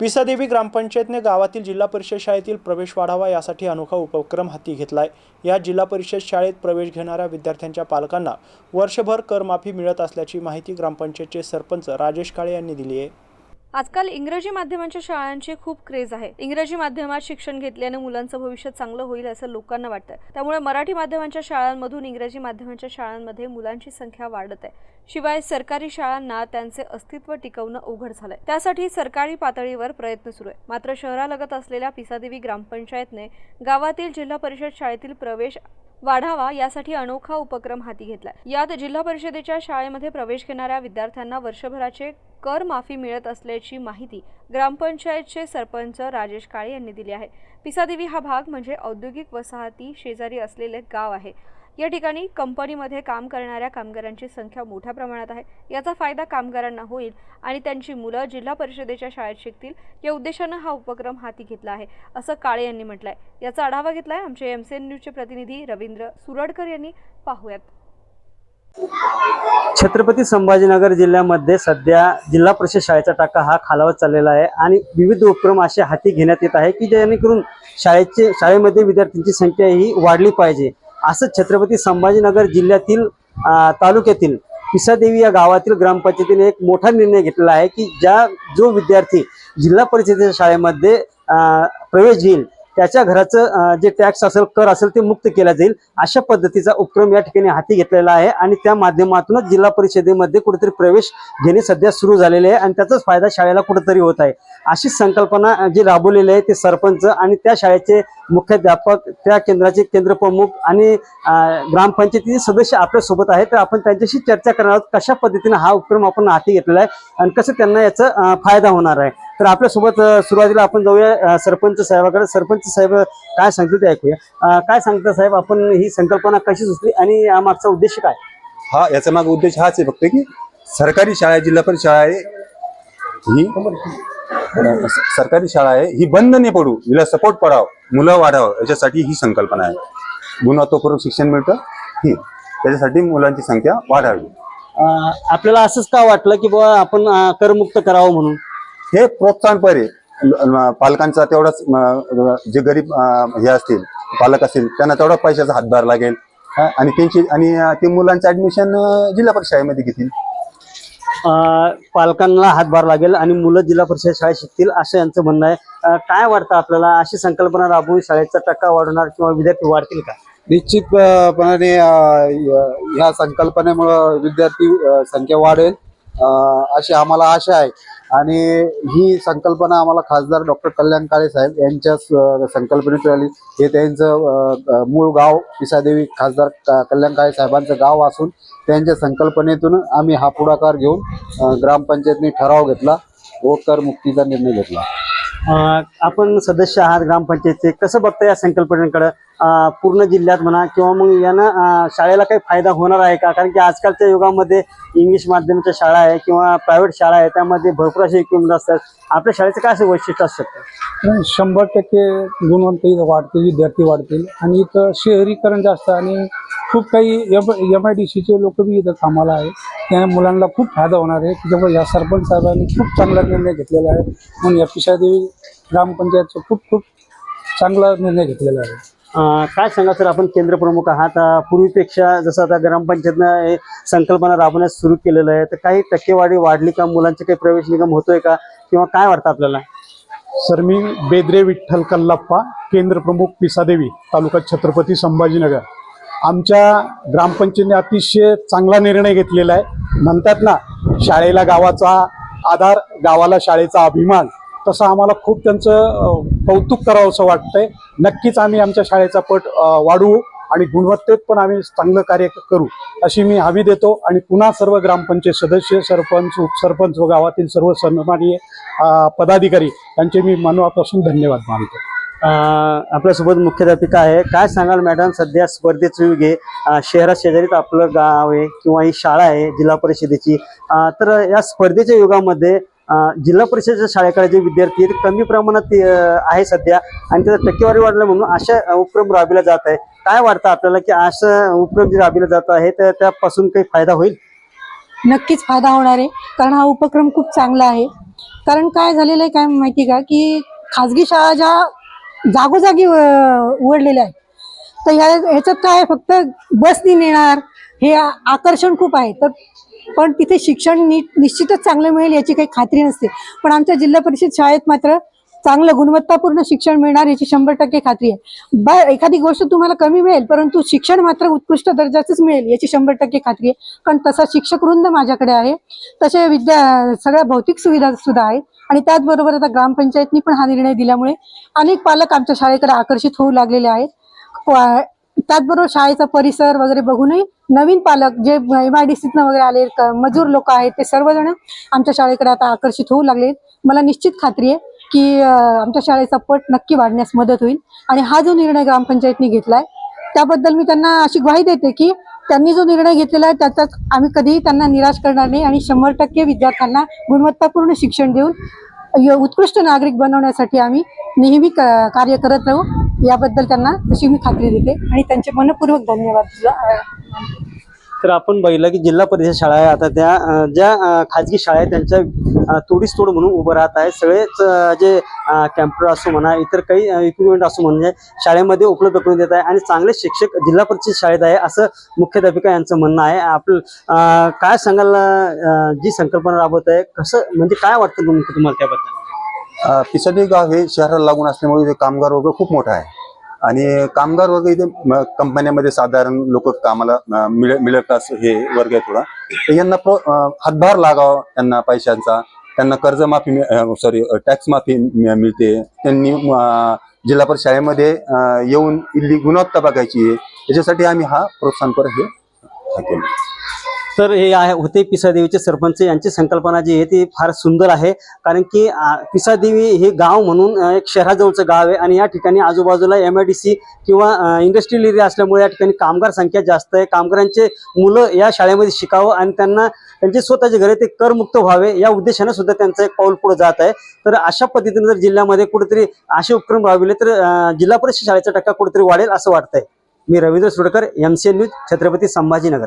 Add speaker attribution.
Speaker 1: पिसादेवी ग्रामपंचायतने गावातील जिल्हा परिषद शाळेतील प्रवेश वाढावा यासाठी अनोखा उपक्रम हाती घेतलाय. या जिल्हा परिषद शाळेत प्रवेश घेणाऱ्या विद्यार्थ्यांच्या पालकांना वर्षभर करमाफी मिळत असल्याची माहिती ग्रामपंचायतचे सरपंच राजेश काळे यांनी दिली आहे.
Speaker 2: आजकाल इंग्रजी माध्यमांच्या शाळांची खूप क्रेज आहे. इंग्रजी माध्यमात शिक्षण घेतल्याने मुलांचं भविष्य चांगलं होईल असं लोकांना वाटतं त्यामुळे मराठी माध्यमांच्या शाळांमधून इंग्रजी माध्यमांच्या शाळांमध्ये मुलांची संख्या वाढत आहे. शिवाय सरकारी शाळांना त्यांचे अस्तित्व टिकवणं अवघड झालंय. त्यासाठी सरकारी पातळीवर प्रयत्न सुरू आहे. मात्र शहरालगत असलेल्या पिसादेवी ग्रामपंचायतने गावातील जिल्हा परिषद शाळेतील प्रवेश वाढावा यासाठी अनोखा उपक्रम हाती घेतला यात जिल्हा परिषदेच्या शाळेमध्ये प्रवेश घेणाऱ्या विद्यार्थ्यांना वर्षभराचे कर माफी मिळत असल्याची माहिती ग्रामपंचायतचे सरपंच राजेश काळे यांनी दिली आहे. पिसादेवी हा भाग म्हणजे औद्योगिक वसाहती शेजारी असलेले गाव आहे. या ठिकाणी कंपनीमध्ये काम करणाऱ्या कामगारांची संख्या मोठ्या प्रमाणात आहे. याचा फायदा कामगारांना होईल आणि त्यांची मुलं जिल्हा परिषदेच्या शाळेत शिकतील या उद्देशानं हा उपक्रम हाती घेतला आहे असं काळे यांनी म्हटलंय. याचा आढावा घेतलाय आमचे एमसीएन न्यूजचे प्रतिनिधी रवींद्र सुरडकर यांनी. पाहूयात.
Speaker 3: छत्रपती संभाजीनगर जिल्ह्यामध्ये सध्या जिल्हा परिषद शाळेचा टाका हा खालावत चाललेला आहे आणि विविध उपक्रम असे हाती घेण्यात येत आहे की जेणेकरून शाळेचे शाळेमध्ये विद्यार्थ्यांची संख्या ही वाढली पाहिजे. असं छत्रपती संभाजीनगर जिल्ह्यातील तालुक्यातील पिसादेवी या गावातील ग्रामपंचायतीने एक मोठा निर्णय घेतलेला आहे की ज्या जो विद्यार्थी जिल्हा परिषदेच्या शाळेमध्ये प्रवेश घेईल त्याच्या घराचं जे टॅक्स असेल कर असेल ते मुक्त केला जाईल. अशा पद्धतीचा उपक्रम या ठिकाणी हाती घेतलेला आहे आणि त्या माध्यमातूनच जिल्हा परिषदेमध्ये कुठेतरी प्रवेश घेणे सध्या सुरू झालेले आहे आणि त्याचाच फायदा शाळेला कुठेतरी होत आहे. अशी संकल्पना जी राबवलेली आहे ते सरपंच आणि त्या शाळेचे मुख्याध्यापक त्या केंद्राचे केंद्र प्रमुख आणि ग्रामपंचायतीचे सदस्य आपल्यासोबत आहेत. तर आपण त्यांच्याशी चर्चा करणार आहोत कशा पद्धतीने हा उपक्रम आपण हाती घेतलेला आहे आणि कसं त्यांना याचा फायदा होणार आहे. तर आपल्यासोबत सुरुवातीला आपण जाऊया सरपंच साहेबाकडे. सरपंच साहेब काय सांगतो ते ऐकूया. काय सांगता साहेब आपण ही संकल्पना कशी सुचली आणि यामागचा उद्देश काय?
Speaker 4: हा याचा माग उद्देश हाच आहे फक्त की सरकारी शाळा जिल्हा परिषद शाळा आहे ही सरकारी शाळा आहे ही बंद नाही पडू हिला सपोर्ट पडावं मुलं वाढावं याच्यासाठी ही संकल्पना आहे. गुणवत्तापूर्वक शिक्षण मिळतं ही. त्याच्यासाठी मुलांची संख्या वाढावी.
Speaker 3: आपल्याला असंच का वाटलं की बुवा आपण करमुक्त करावं म्हणून?
Speaker 4: हे प्रोत्साहनपर ल- म- पालकांचा तेवढाच जे गरीब हे असतील पालक असतील त्यांना तेवढा पैशाचा हातभार लागेल. आणि त्यांची आणि ते मुलांचं ऍडमिशन जिल्हा परिषद शाळेमध्ये घेतील.
Speaker 3: पालकांना हातभार लागेल आणि मुलं जिल्हा परिषद शाळेत शिकतील असं यांचं म्हणणं आहे. काय वाटतं आपल्याला? अशी संकल्पना राबवून शाळेचा टक्का वाढवणार किंवा विद्यार्थी वाढतील का?
Speaker 5: निश्चितपणे अ, य- ह्या संकल्पनेमुळं विद्यार्थी संख्या वाढेल. अशी आम्हाला आशा आहे. आणि ही संकल्पना आम्हाला खासदार डॉक्टर कल्याण काळे साहेब यांच्या स- संकल्पनेतून आली हे त्यांचं मूळ गाव पिसादेवी खासदार कल्याण काळे साहेबांचं गाव असून त्यांच्या संकल्पनेतून आम्ही हा पुढाकार घेऊन ग्रामपंचायतने ठराव घेतला व कर मुक्तीचा निर्णय घेतला.
Speaker 3: आपण सदस्य आहात ग्रामपंचायतचे. कसं बघता या संकल्पनेकडं? पूर्ण जिल्ह्यात म्हणा किंवा मग यानं शाळेला काही फायदा होणार आहे का? कारण की आजकालच्या युगामध्ये इंग्लिश माध्यमाच्या शाळा आहे किंवा प्रायव्हेट शाळा आहे त्यामध्ये भरपूर असे इक्विपमेंट असतात. आपल्या शाळेचं काय असं वैशिष्ट्य असू शकतं
Speaker 6: शंभर टक्के गुणवंत इथं वाढतील विद्यार्थी वाढतील. आणि इथं शहरीकरण जास्त आणि खूप काही एम एम आय डी सीचे लोक बी इथं कामाला आहे. त्या मुलांना खूप फायदा होणार आहे. त्याच्यामुळे या सरपंच साहेबांनी खूप चांगला निर्णय घेतलेला आहे. म्हणून या पिशादेवी ग्रामपंचायतचं खूप खूप चांगला निर्णय घेतलेला आहे.
Speaker 3: काय सांगा सर आपण केंद्र प्रमुख आहात. पूर्वीपेक्षा जसं आता ग्रामपंचायतनं हे संकल्पना राबवण्यास सुरू केलेलं आहे तर काही टक्केवारी वाढली का? मुलांचे काही प्रवेश निगम होतोय का? किंवा काय वाटतं आपल्याला?
Speaker 6: सर मी बेद्रे विठ्ठल कल्लाप्पा केंद्र प्रमुख पिसादेवी तालुका छत्रपती संभाजीनगर. आमच्या ग्रामपंचायतीने अतिशय चांगला निर्णय घेतलेला आहे. म्हणतात ना शाळेला गावाचा आधार गावाला शाळेचा अभिमान. तसं आम्हाला खूप त्यांचं कौतुक करावं असं वाटतंय. नक्कीच आम्ही आमच्या शाळेचा पट वाढवू आणि गुणवत्तेत पण आम्ही चांगलं कार्य करू अशी मी हवी देतो. आणि पुन्हा सर्व ग्रामपंचायत सदस्य सरपंच उपसरपंच व गावातील सर्व सन्माननीय पदाधिकारी यांचे मी मनापासून धन्यवाद मानतो.
Speaker 3: आपल्यासोबत मुख्याध्यापिका आहे. काय सांगाल मॅडम? सध्या स्पर्धेचं युग आहे. शहरा शहरात आपलं गाव आहे किंवा ही शाळा आहे जिल्हा परिषदेची. तर या स्पर्धेच्या युगामध्ये जिल्हा परिषदेच्या शाळेकडे जे विद्यार्थी आहेत ते कमी प्रमाणात आहे सध्या आणि त्याचा टक्केवारी वाढलं म्हणून अशा उपक्रम राबविला जात आहे काय वाटतं आपल्याला की असं उपक्रम जे राबविला जात आहे तर त्यापासून काही फायदा होईल?
Speaker 7: नक्कीच फायदा होणार आहे कारण हा उपक्रम खूप चांगला आहे. कारण काय झालेलं आहे काय माहिती का की खाजगी शाळा ज्या जागोजागी उघडलेल्या आहेत तर ह्या ह्याच्यात काय फक्त बसनी नेणार हे आकर्षण खूप आहे. तर पण तिथे शिक्षण नीट निश्चितच चांगलं मिळेल याची काही खात्री नसते. पण आमच्या जिल्हा परिषद शाळेत मात्र चांगलं गुणवत्तापूर्ण शिक्षण मिळणार याची शंभर टक्के खात्री आहे. ब एखादी गोष्ट तुम्हाला कमी मिळेल परंतु शिक्षण मात्र उत्कृष्ट दर्जाचंच मिळेल याची शंभर टक्के खात्री आहे. कारण तसा शिक्षक वृंद माझ्याकडे आहे. तसे विद्या सगळ्या भौतिक सुविधा सुद्धा आहेत आणि त्याचबरोबर आता ग्रामपंचायतनी पण हा निर्णय दिल्यामुळे अनेक पालक आमच्या शाळेकडे आकर्षित होऊ लागलेले आहेत. प- त्याचबरोबर शाळेचा परिसर वगैरे बघूनही नवीन पालक जे एम आय डी सीतनं वगैरे आले क- मजूर लोक आहेत ते सर्वजण आमच्या शाळेकडे आता आकर्षित होऊ लागले. मला निश्चित खात्री आहे की आमच्या शाळेचा पट नक्की वाढण्यास मदत होईल. आणि हा जो निर्णय ग्रामपंचायतनी घेतलाय त्याबद्दल मी त्यांना अशी ग्वाही देते की त्यांनी जो निर्णय घेतलेला आहे त्याचा आम्ही कधीही त्यांना निराश करणार नाही आणि शंभर टक्के विद्यार्थ्यांना गुणवत्तापूर्ण शिक्षण देऊन य- उत्कृष्ट नागरिक बनवण्यासाठी आम्ही नेहमी क- कार्य करत राहू. याबद्दल त्यांना तशी मी खात्री देते आणि त्यांचे मनपूर्वक धन्यवाद
Speaker 3: तर आपण बघितलं की जिल्हा परिषद शाळा आहे. आता त्या ज्या खाजगी शाळा आहेत त्यांच्या तोडीस तोड म्हणून उभं राहत आहे. सगळेच जे कॅम्प्युटर असो म्हणा इतर काही इक्विपमेंट असो म्हणजे शाळेमध्ये उपलब्ध करून देत आहे आणि चांगले शिक्षक जिल्हा परिषद शाळेत आहे असं मुख्याध्यापिका यांचं म्हणणं आहे. आपलं काय सांगाल जी संकल्पना राबवत आहे? कसं म्हणजे काय वाटतं तुम्हाला त्याबद्दल?
Speaker 4: अं, गाव हे शहराला लागून असल्यामुळे इथे कामगार वर्ग खूप मोठा आहे. आणि कामगार वर्ग इथे कंपन्यामध्ये साधारण लोक कामाला अं, मिळ मिडल क्लास हे वर्ग आहे थोडा. तर यांना हातभार लागावा त्यांना पैशांचा. त्यांना कर्जमाफी सॉरी टॅक्स माफी मिळते. त्यांनी जिल्हा परिषद शाळेमध्ये येऊन इथली गुणवत्ता बघायची आहे. याच्यासाठी आम्ही हा प्रोत्साहनपर हे केलं
Speaker 3: तर हे आहे होते पिसादेवीचे सरपंच यांची संकल्पना जी आहे ती फार सुंदर आहे. कारण की पिसादेवी हे गाव म्हणून एक शहराजवळचं गाव आहे. आणि या ठिकाणी आजूबाजूला एम आय डी सी किंवा इंडस्ट्रियल एरिया असल्यामुळे या ठिकाणी कामगार संख्या जास्त आहे. कामगारांचे मुलं या शाळेमध्ये शिकावं आणि त्यांना त्यांचे स्वतःचे घरे ते करमुक्त व्हावे या उद्देशाने सुद्धा त्यांचं एक पाऊल पुढे जात आहे. तर अशा पद्धतीने जर जिल्ह्यामध्ये कुठेतरी असे उपक्रम राबविले तर जिल्हा परिषद शाळेचा टक्का कुठेतरी वाढेल असं वाटतंय. मी Ravindra Sudkar M C news Chhatrapati Sambhajinagar.